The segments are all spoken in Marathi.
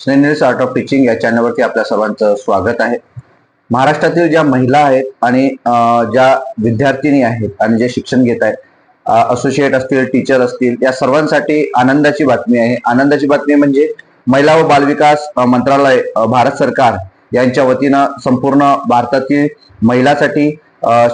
स्नेनिल्स आर्ट ऑफ टीचिंग या चॅनलवरती आपल्या सर्वांचं स्वागत आहे. महाराष्ट्रातील ज्या महिला आहेत आणि ज्या विद्यार्थिनी आहेत आणि जे शिक्षण घेत आहेत असोसिएट असतील टीचर असतील या सर्वांसाठी आनंदाची बातमी आहे. आनंदाची बातमी म्हणजे महिला व बालविकास मंत्रालय भारत सरकार यांच्या वतीनं संपूर्ण भारतातील महिलासाठी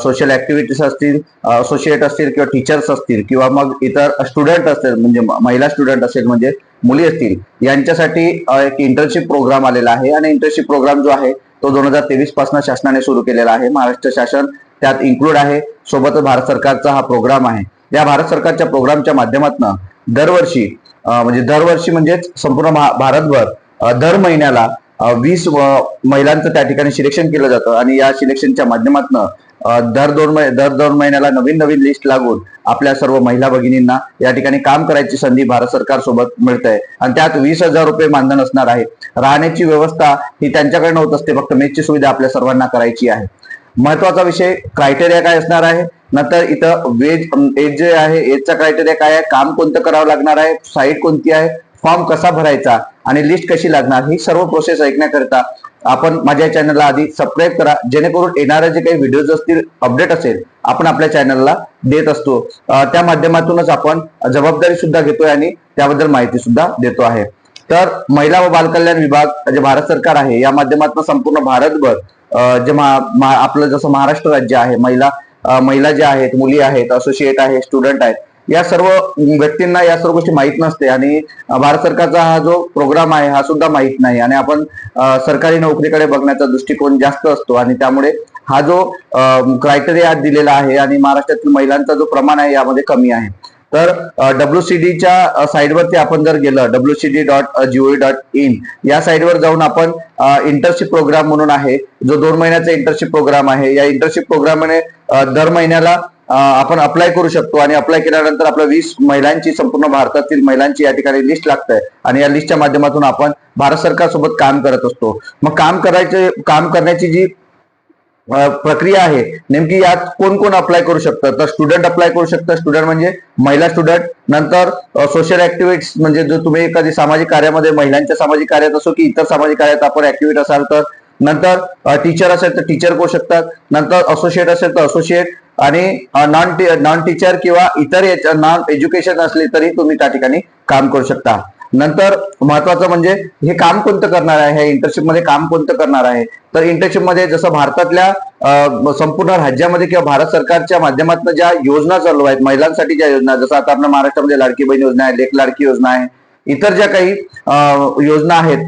सोशल ऍक्टिव्हिटीज असतील असोसिएट असतील किंवा टीचर्स असतील किंवा मग इतर स्टुडंट असतील म्हणजे महिला स्टुडंट असेल म्हणजे मुली असतील यांच्यासाठी एक इंटर्नशिप प्रोग्राम आलेला आहे. आणि इंटर्नशिप प्रोग्राम जो आहे तो दोन हजार तेवीसपासून शासनाने सुरू केलेला आहे. महाराष्ट्र शासन त्यात इन्क्लूड आहे. सोबतच भारत सरकारचा हा प्रोग्राम आहे. या भारत सरकारच्या प्रोग्रामच्या माध्यमातून दरवर्षी म्हणजे दरवर्षी म्हणजेच संपूर्ण भारतभर दर महिन्याला वीस महिलांचं त्या ठिकाणी सिलेक्शन केलं जातं. आणि या सिलेक्शनच्या माध्यमातून दर दोन दर दोन महिन्याला नवीन नवीन लिस्ट लागून आपल्या सर्व महिला भगिनींना या ठिकाणी काम करायची संधी भारत सरकार सोबत मिळते आणि त्यात वीस हजार रुपये मानधन असणार आहे. राहण्याची व्यवस्था ही त्यांच्याकडनं होत असते. फक्त मेसची सुविधा आपल्या सर्वांना करायची आहे. महत्त्वाचा विषय क्रायटेरिया काय असणार आहे? नंतर इथं वेज एज जे आहे एजचा क्रायटेरिया काय आहे? काम कोणतं करावं लागणार आहे? साईट कोणती आहे? फॉर्म कसा भरायचा? आणि लिस्ट कशी लागणार? ही सर्व प्रोसेस ऐकण्याकरिता आपण माझ्या चॅनलला आधी सबस्क्राईब करा. जेणेकरून येणारे जे काही व्हिडिओज असतील अपडेट असेल आपण आपल्या चॅनलला देत असतो. त्या माध्यमातूनच आपण जबाबदारी सुद्धा घेतोय आणि त्याबद्दल माहिती सुद्धा देतो आहे. तर महिला व बालकल्याण विभाग जे भारत सरकार आहे या माध्यमातून संपूर्ण भारतभर जे आपलं जसं महाराष्ट्र राज्य आहे महिला महिला ज्या आहेत मुली आहेत असोसिएट आहे स्टुडंट आहेत या सर्व व्यक्तींना या सर्व गोष्टी माहीत नसते आणि भारत सरकारचा हा जो प्रोग्राम आहे हा सुद्धा माहीत नाही. आणि आपण सरकारी नोकरीकडे बघण्याचा दृष्टिकोन जास्त असतो आणि त्यामुळे हा जो क्रायटेरिया दिलेला आहे आणि महाराष्ट्रातील महिलांचा जो प्रमाण आहे यामध्ये कमी आहे. तर डब्ल्यू सी डीच्या साईडवरती आपण जर गेलं W C D dot gov dot in या साईडवर जाऊन आपण इंटर्नशिप प्रोग्राम म्हणून आहे जो दोन महिन्याचा इंटर्नशिप प्रोग्राम आहे या इंटर्नशिप प्रोग्रामने दर महिन्याला आपण अप्लाय करू शकतो आणि अप्लाय केल्यानंतर आपल्या वीस महिलांची संपूर्ण भारतातील महिलांची या ठिकाणी लिस्ट लागते आणि या लिस्टच्या माध्यमातून आपण भारत सरकारसोबत काम करत असतो. मग काम करायचे काम करण्याची जी प्रक्रिया आहे नेमकी यात कोण कोण अप्लाय करू शकतं? तर स्टुडंट अप्लाय करू शकतं. स्टुडंट म्हणजे महिला स्टुडंट नंतर सोशल ऍक्टिव्हिटीज म्हणजे जर तुम्ही एखादी सामाजिक कार्यामध्ये महिलांच्या सामाजिक कार्यात असो की इतर सामाजिक कार्यात आपण ऍक्टिव्हिट असाल तर. नंतर टीचर असेल तर टीचर करू शकतात. नंतर असोसिएट असेल तर असोसिएट आणि नॉन नॉन टीचर किंवा इतर नॉन एज्युकेशन असले तरी तुम्ही त्या ठिकाणी काम करू शकता. नंतर महत्वाचं म्हणजे हे काम कोणतं करणार आहे? इंटर्नशिपमध्ये काम कोणतं करणार आहे? तर इंटर्नशिपमध्ये जसं भारतातल्या संपूर्ण राज्यामध्ये किंवा भारत सरकारच्या माध्यमातून ज्या योजना चालू आहेत महिलांसाठी ज्या योजना जसं आता आपल्या महाराष्ट्रामध्ये लाडकी बहीण योजना आहे लेख लाडकी योजना आहे इतर ज्या काही योजना आहेत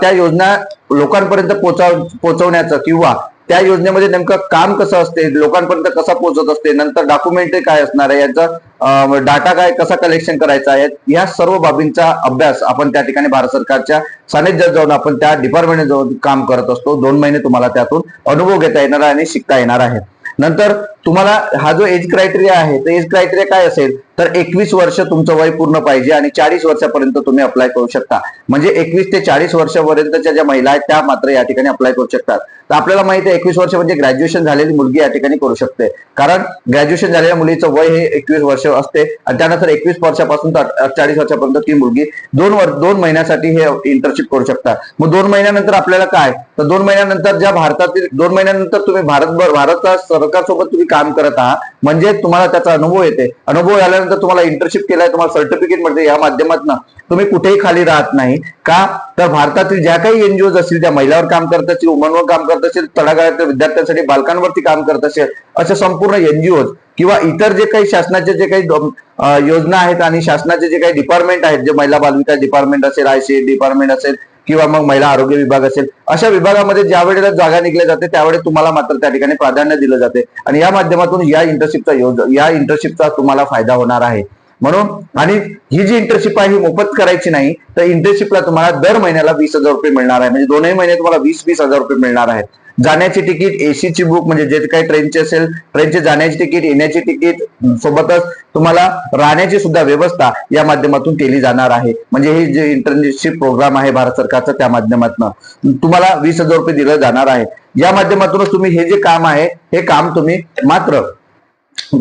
त्या योजना लोकांपर्यंत पोहोचव पोहोचवण्याचं किंवा त्या योजनेमध्ये नेमकं काम कसं असते लोकांपर्यंत कसा पोहोचत असते नंतर डॉक्युमेंट काय असणार आहे याचा डाटा काय कसा कलेक्शन करायचा आहे या सर्व बाबींचा अभ्यास आपण त्या ठिकाणी भारत सरकारच्या सानिध्यात जाऊन आपण त्या डिपार्टमेंटने जाऊन काम करत असतो. दोन महिने तुम्हाला त्यातून अनुभव घेता येणार आहे आणि शिकता येणार आहे. नंतर तुम्हाला हा जो एज क्रायटेरिया आहे तर एज क्रायटेरिया काय असेल? तर एकवीस वर्ष तुमचं वय पूर्ण पाहिजे आणि चाळीस वर्षापर्यंत तुम्ही अप्लाय करू शकता. म्हणजे एकवीस ते चाळीस वर्षापर्यंतच्या ज्या महिला आहेत त्या मात्र या ठिकाणी अप्लाय करू शकतात. तर आपल्याला माहिती आहे एकवीस वर्ष म्हणजे ग्रॅज्युएशन झालेली मुलगी या ठिकाणी करू शकते. कारण ग्रॅज्युएशन झालेल्या मुलीचं वय हे एकवीस वर्ष असते आणि त्यानंतर एकवीस वर्षापासून तर चाळीस वर्षापर्यंत ती मुलगी दोन वर्ष दोन महिन्यासाठी हे इंटर्नशिप करू शकता. मग दोन महिन्यानंतर आपल्याला काय? तर दोन महिन्यानंतर ज्या भारतातील दोन महिन्यानंतर तुम्ही भारतभर भारत सरकारसोबत तुम्ही काम करत आहात. म्हणजे तुम्हाला त्याचा अनुभव येते. अनुभव आल्यानंतर तुम्हाला इंटर्नशिप केलाय तुम्हाला सर्टिफिकेट मिळते या माध्यमातून. तुम्ही कुठेही खाली राहत नाही. का? तर भारतातील ज्या काही एनजीओ असतील त्या महिलावर काम करत असतील वुमनवर काम करत असेल तळागाळातील विद्यार्थ्यांसाठी बालकांवरती काम करत असेल अशा संपूर्ण एनजीओ किंवा इतर जे काही शासनाचे जे काही योजना आहेत आणि शासनाचे जे काही डिपार्टमेंट आहेत जे महिला बालविकास डिपार्टमेंट असेल आयसीए डिपार्टमेंट असेल किंवा मग महिला आरोग्य विभाग असेल अशा विभागामध्ये ज्या वेळेला जागा निघल्या जाते त्यावेळेस तुम्हाला मात्र त्या ठिकाणी प्राधान्य दिलं जाते. आणि या माध्यमातून या इंटर्नशिपचा या इंटर्नशिपचा तुम्हाला फायदा होणार आहे. म्हणून आणि ही जी इंटर्नशिप आहे ही मोफत करायची नाही तर इंटर्नशिपला तुम्हाला दर महिन्याला वीस हजार रुपये मिळणार आहे. म्हणजे दोनही महिने तुम्हाला वीस वीस हजार रुपये मिळणार आहेत. जाण्याची तिकीट एसीची बुक म्हणजे जे काही ट्रेनची असेल ट्रेनची जाण्याची तिकीट येण्याची तिकीट सोबतच तुम्हाला राहण्याची सुद्धा व्यवस्था या माध्यमातून केली जाणार आहे. म्हणजे हे जे इंटर्नशिप प्रोग्राम आहे भारत सरकारचा त्या माध्यमातून तुम्हाला वीस हजार रुपये दिलं जाणार आहे. या माध्यमातूनच तुम्ही हे जे काम आहे हे काम तुम्ही मात्र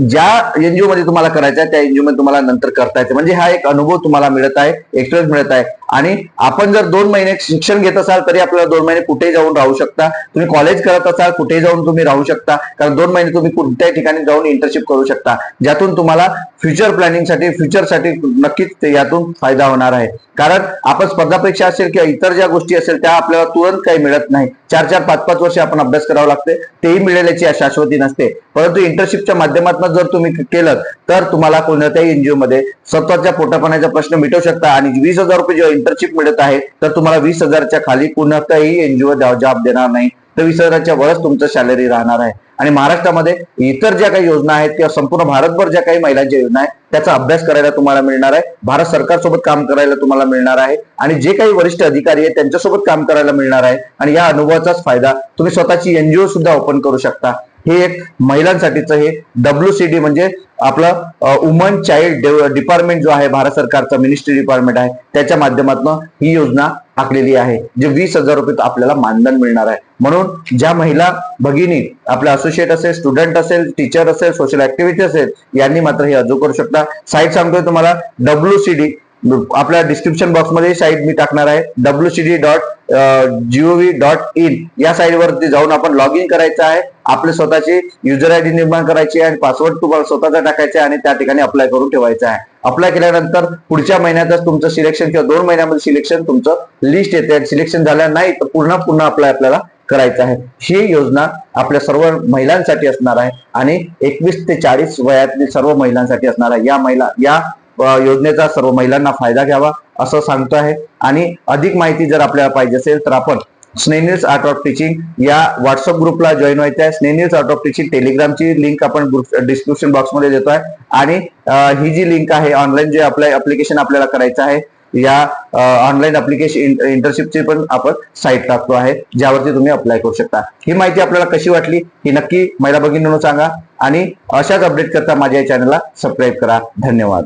ज्या एनजीओ मध्ये तुम्हाला करायचं आहे त्या एनजीओ मध्ये तुम्हाला नंतर करता येते. म्हणजे हा एक अनुभव तुम्हाला मिळत आहे एक्सपिरियन्स मिळत आहे. आणि आपण जर दोन महिने शिक्षण घेत असाल तरी आपल्याला दोन महिने कुठेही जाऊन राहू शकता. तुम्ही कॉलेज करत असाल कुठेही जाऊन तुम्ही राहू शकता. कारण दोन महिने तुम्ही कोणत्याही ठिकाणी जाऊन इंटर्नशिप करू शकता. ज्यातून तुम्हाला फ्युचर प्लॅनिंगसाठी फ्युचरसाठी नक्कीच यातून फायदा होणार आहे. कारण आपण स्पर्धा परीक्षा असेल किंवा इतर ज्या गोष्टी असेल त्या आपल्याला तुरंत काही मिळत नाही. चार चार पाच पाच वर्ष आपण अभ्यास करावा लागते. तेही मिळेल याची शाश्वती नसते. परंतु इंटर्नशिपच्या माध्यमातून जर तुम्ही केलं तर तुम्हाला कोणत्याही एनजीओ मध्ये स्वतःच्या पोटापाण्याचा प्रश्न मिटवू शकता. आणि वीस हजार रुपये इंटर्नशिप मिळत आहे तर तुम्हाला वीस हजारच्या खाली कोणताही एनजीओ जॉब देणार नाही. तर वीस हजाराच्या वरच तुमचं सॅलरी राहणार आहे. आणि महाराष्ट्रामध्ये इतर ज्या काही योजना आहेत किंवा संपूर्ण भारतभर ज्या काही महिलांच्या योजना आहेत त्याचा अभ्यास करायला तुम्हाला मिळणार आहे. भारत सरकारसोबत काम करायला तुम्हाला मिळणार आहे. आणि जे काही वरिष्ठ अधिकारी आहेत त्यांच्यासोबत काम करायला मिळणार आहे. आणि या अनुभवाचाच फायदा तुम्ही स्वतःची एनजीओ सुद्धा ओपन करू शकता. हे एक महिलांसाठीचं हे डब्ल्यू सी डी म्हणजे आपलं वुमन चाइल्ड डिपार्टमेंट जो आहे भारत सरकारचं मिनिस्ट्री डिपार्टमेंट आहे त्याच्या माध्यमातून ही योजना आखलेली आहे जे वीस हजार रुपये आपल्याला मानधन मिळणार आहे. म्हणून ज्या महिला भगिनी आपल्या असोसिएट असेल स्टुडंट असेल टीचर असेल सोशल ऍक्टिव्हिटी असेल यांनी मात्र हे अर्ज करू शकता. साईट सांगतोय तुम्हाला डब्ल्यू सी डी आपल्या डिस्क्रिप्शन बॉक्समध्ये साईट मी टाकणार आहे. W C D dot gov dot in या साईटवरती जाऊन आपण लॉग इन करायचं आहे. आपले स्वतःची युजर आय डी निर्माण करायची आहे आणि पासवर्ड तुम्हाला स्वतःचा टाकायचा आहे आणि त्या ठिकाणी अप्लाय करून ठेवायचा आहे. अप्लाय केल्यानंतर पुढच्या महिन्यातच तुमचं सिलेक्शन किंवा दोन महिन्यामध्ये सिलेक्शन तुमचं लिस्ट येते आणि सिलेक्शन झालं नाही तर पुन्हा पुन्हा अप्लाय आपल्याला करायचं आहे. ही योजना आपल्या सर्व महिलांसाठी असणार आहे आणि एकवीस ते चाळीस वयातील सर्व महिलांसाठी असणार आहे. या महिला या योजनेचा सर्व महिलांना फायदा घ्यावा असं सांगतो आहे. आणि अधिक माहिती जर आपल्याला पाहिजे असेल तर आपण स्नेनिल्स आर्ट ऑफ टीचिंग या व्हॉट्सअप ग्रुपला जॉईन व्हायचं आहे. स्नेनिल्स आर्ट ऑफ टीचिंग टेलिग्रामची लिंक आपण डिस्क्रिप्शन बॉक्समध्ये देतोय आणि ही जी लिंक आहे ऑनलाईन जे अप्लाय अप्लिकेशन आपल्याला करायचं आहे या ऑनलाईन अप्लिकेशन इंटर्नशिपची पण आपण साईट टाकतो आहे ज्यावरती तुम्ही अप्लाय करू शकता. ही माहिती आपल्याला कशी वाटली ही नक्की महिला भगिनींनो सांगा. आणि अशाच अपडेट करता माझ्या या चॅनलला सबस्क्राईब करा. धन्यवाद.